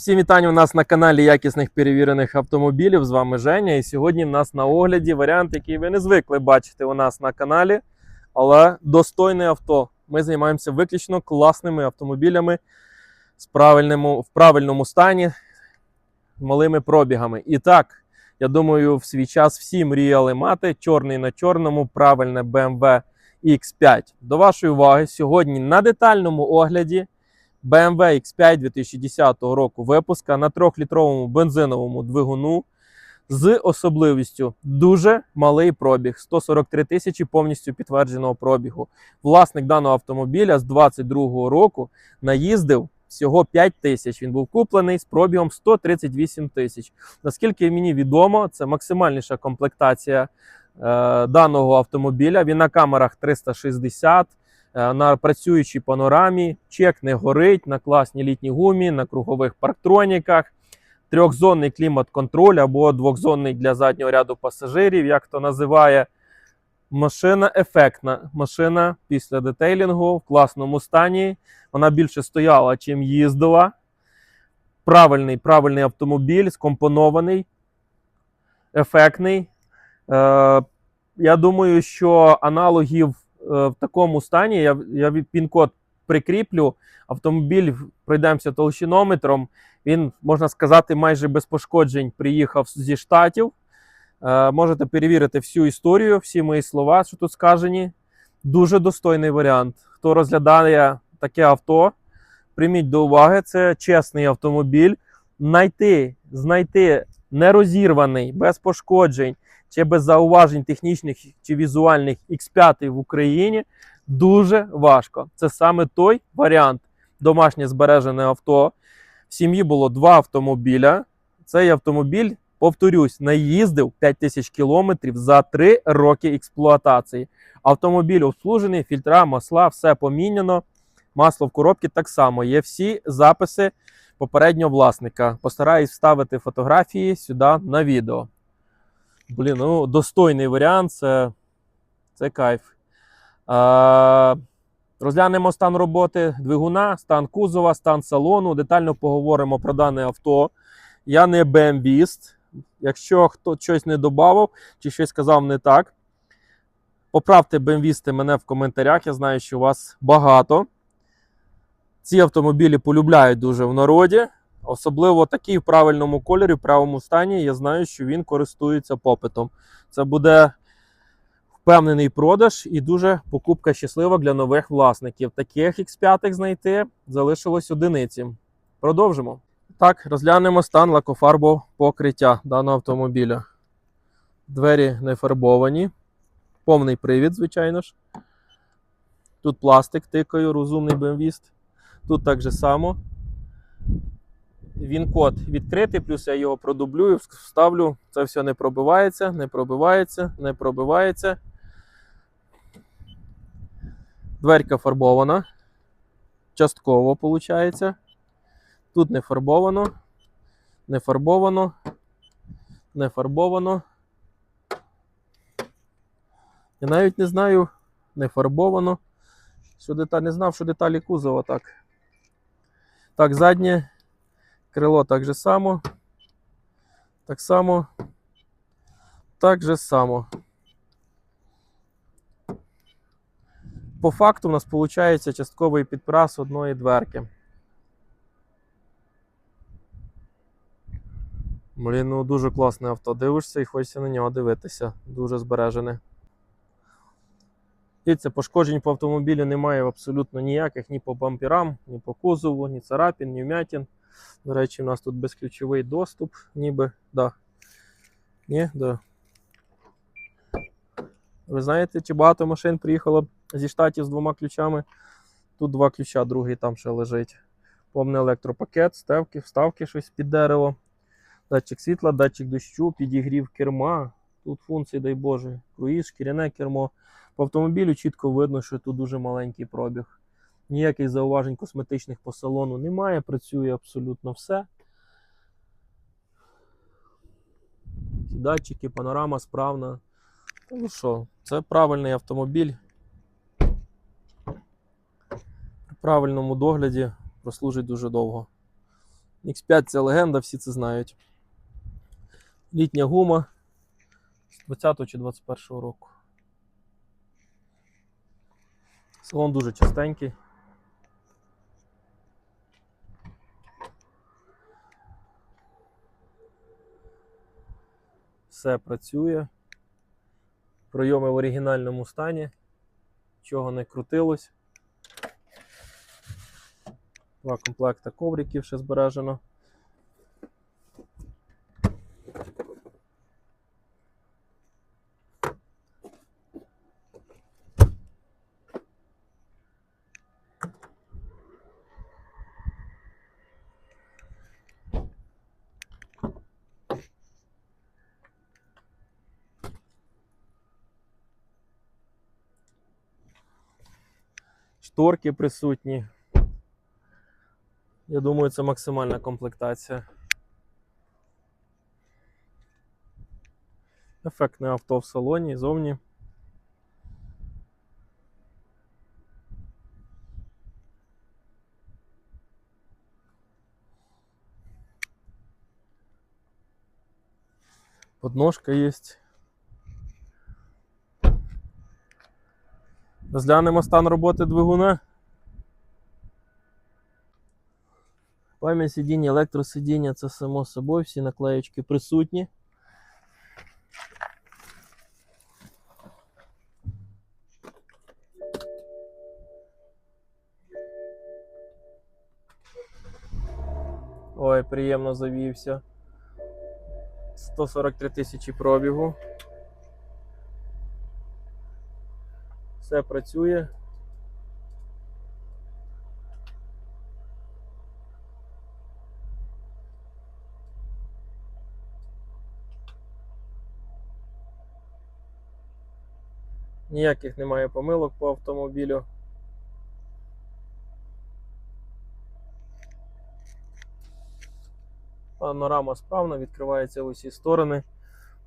Всім вітання у нас на каналі якісних перевірених автомобілів. З вами Женя. І сьогодні в нас на огляді варіант, який ви не звикли бачити у нас на каналі, але достойне авто. Ми займаємося виключно класними автомобілями з правильному, в правильному стані, малими пробігами. І так, я думаю, в свій час всі мріяли мати чорний на чорному, правильне BMW X5. До вашої уваги, сьогодні на детальному огляді. BMW X5 2010 року випуска на 3-літровому бензиновому двигуну з особливістю дуже малий пробіг 143 тисячі повністю підтвердженого пробігу. Власник даного автомобіля з 22 року наїздив всього 5 тисяч. Він був куплений з пробігом 138 тисяч. Наскільки мені відомо, це максимальніша комплектація е, даного автомобіля. Він на камерах 360. Е, на працюючій панорамі, чек не горить на класній літній гумі, на кругових парктроніках, трьохзонний клімат-контроль або двохзонний для заднього ряду пасажирів, як то називає. Машина ефектна. Машина після детейлінгу в класному стані. Вона більше стояла, чим їздила. Правильний, правильний автомобіль, скомпонований, ефектний. Е, я думаю, що аналогів в такому стані я, я пін-код прикріплю. Автомобіль пройдемося толщинометром. Він, можна сказати, майже без пошкоджень приїхав зі штатів. Е, можете перевірити всю історію, всі мої слова, що тут сказані. Дуже достойний варіант. Хто розглядає таке авто, прийміть до уваги, це чесний автомобіль. Знайти, знайти нерозірваний, без пошкоджень чи без зауважень технічних чи візуальних X5 в Україні дуже важко. Це саме той варіант домашнє збережене авто. В сім'ї було два автомобіля. Цей автомобіль, повторюсь, наїздив 5 тисяч кілометрів за 3 роки експлуатації. Автомобіль обслужений, фільтра, масла, все поміняно. Масло в коробці так само. Є всі записи попереднього власника. Постараюсь вставити фотографії сюди на відео. Блін, ну достойний варіант, це, це кайф. А, розглянемо стан роботи двигуна, стан кузова, стан салону. Детально поговоримо про дане авто. Я не бембіст. Якщо хто щось не додав чи щось сказав не так, поправте бемвісти мене в коментарях. Я знаю, що у вас багато. Ці автомобілі полюбляють дуже в народі. Особливо такий в правильному кольорі, в правому стані. Я знаю, що він користується попитом. Це буде впевнений продаж і дуже покупка щаслива для нових власників. Таких X5 знайти залишилось одиниці. Продовжимо. Так, розглянемо стан лакофарбового покриття даного автомобіля. Двері не фарбовані. Повний привід, звичайно ж. Тут пластик тикаю, розумний бемвіст. Тут так же само. Він код відкритий, плюс я його продублюю, вставлю. Це все не пробивається, не пробивається, не пробивається. Дверка фарбована. Частково виходить. Тут не фарбовано, не фарбовано, не фарбовано. Я навіть не знаю, не фарбовано. Що деталь, не знав, що деталі кузова так. Так, заднє крило так же само. Так само. Так же само. По факту у нас виходить частковий підкрас одної дверки. Блін, ну дуже класне авто. Дивишся і хочеться на нього дивитися. Дуже збережене. Дивіться, пошкоджень по автомобілю немає абсолютно ніяких, ні по бамперам, ні по кузову, ні царапін, ні вмятін. До речі, у нас тут безключовий доступ, ніби. Да. Ні, да. Ви знаєте, чи багато машин приїхало зі штатів з двома ключами? Тут два ключа, другий там ще лежить. Повний електропакет, ставки, вставки щось під дерево. Датчик світла, датчик дощу, підігрів керма. Тут функції, дай Боже, круїз, шкіряне кермо. По автомобілю чітко видно, що тут дуже маленький пробіг. Ніяких зауважень косметичних по салону немає, працює абсолютно все. Датчики, панорама справна. Ну що, це правильний автомобіль. При правильному догляді прослужить дуже довго. X5 це легенда, всі це знають. Літня гума з 20 чи 21 року. Салон дуже чистенький. Все працює. Пройоми в оригінальному стані. Чого не крутилось. Два комплекти ковриків ще збережено. Шторки присутні. Я думаю, це максимальна комплектація. Ефектне авто в салоні зовні. Подножка є. Розглянемо стан роботи двигуна. Пам'ять сидіння, електросидіння це само собою, всі наклеєчки присутні. Ой, приємно завівся. 143 тисячі пробігу. Все працює. Ніяких немає помилок по автомобілю. Панорама справна, відкривається в усі сторони.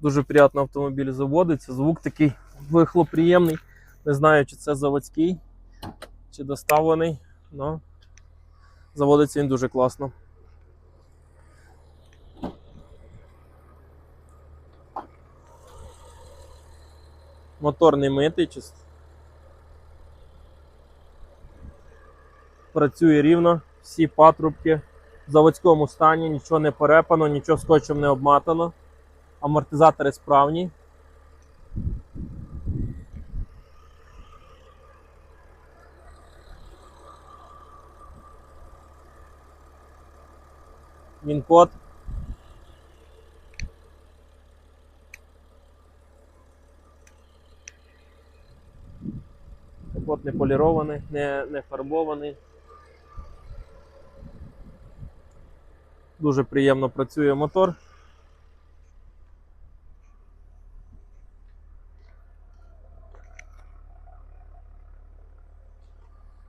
Дуже приємно автомобіль заводиться. Звук такий вихлоприємний. Не знаю, чи це заводський, чи доставлений, але заводиться він дуже класно. Мотор не митий, чист. Працює рівно, всі патрубки в заводському стані, нічого не перепано, нічого скотчем не обматано. Амортизатори справні. Він-код. Капот не полірований, не, не фарбований. Дуже приємно працює мотор.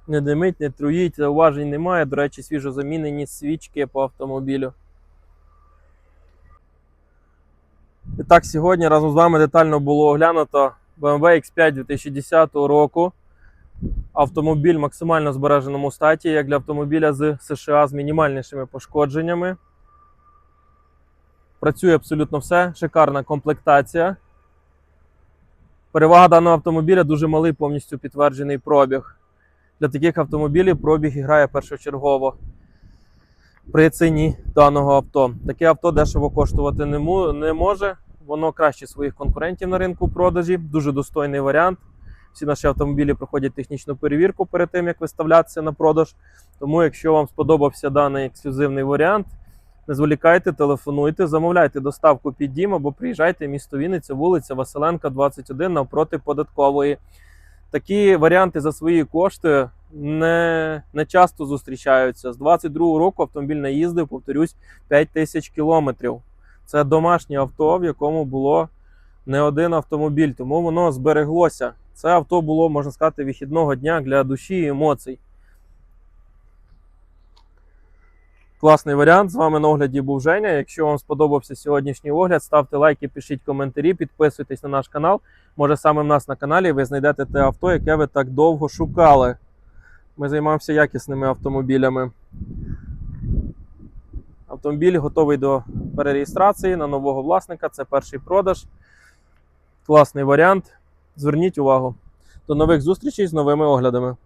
Не димить, не труїть, зауважень немає. До речі, свіжо замінені свічки по автомобілю. І так, сьогодні разом з вами детально було оглянуто BMW X5 2010 року. Автомобіль в максимально збереженому статі, як для автомобіля з США з мінімальнішими пошкодженнями. Працює абсолютно все, шикарна комплектація. Перевага даного автомобіля дуже малий повністю підтверджений пробіг. Для таких автомобілів пробіг грає першочергово при ціні даного авто. Таке авто дешево коштувати не, може. Воно краще своїх конкурентів на ринку продажі. Дуже достойний варіант. Всі наші автомобілі проходять технічну перевірку перед тим, як виставлятися на продаж. Тому, якщо вам сподобався даний ексклюзивний варіант, не зволікайте, телефонуйте, замовляйте доставку під дім або приїжджайте в місто Вінниця, вулиця Василенка, 21 навпроти податкової. Такі варіанти за свої кошти не, не часто зустрічаються. З 22 року автомобіль наїздив, повторюсь, 5 тисяч кілометрів. Це домашнє авто, в якому було не один автомобіль, тому воно збереглося. Це авто було, можна сказати, вихідного дня для душі і емоцій. Класний варіант. З вами на огляді був Женя. Якщо вам сподобався сьогоднішній огляд, ставте лайки, пишіть коментарі, підписуйтесь на наш канал. Може, саме в нас на каналі ви знайдете те авто, яке ви так довго шукали. Ми займаємося якісними автомобілями. Автомобіль готовий до перереєстрації на нового власника. Це перший продаж. Класний варіант. Зверніть увагу. До нових зустрічей з новими оглядами.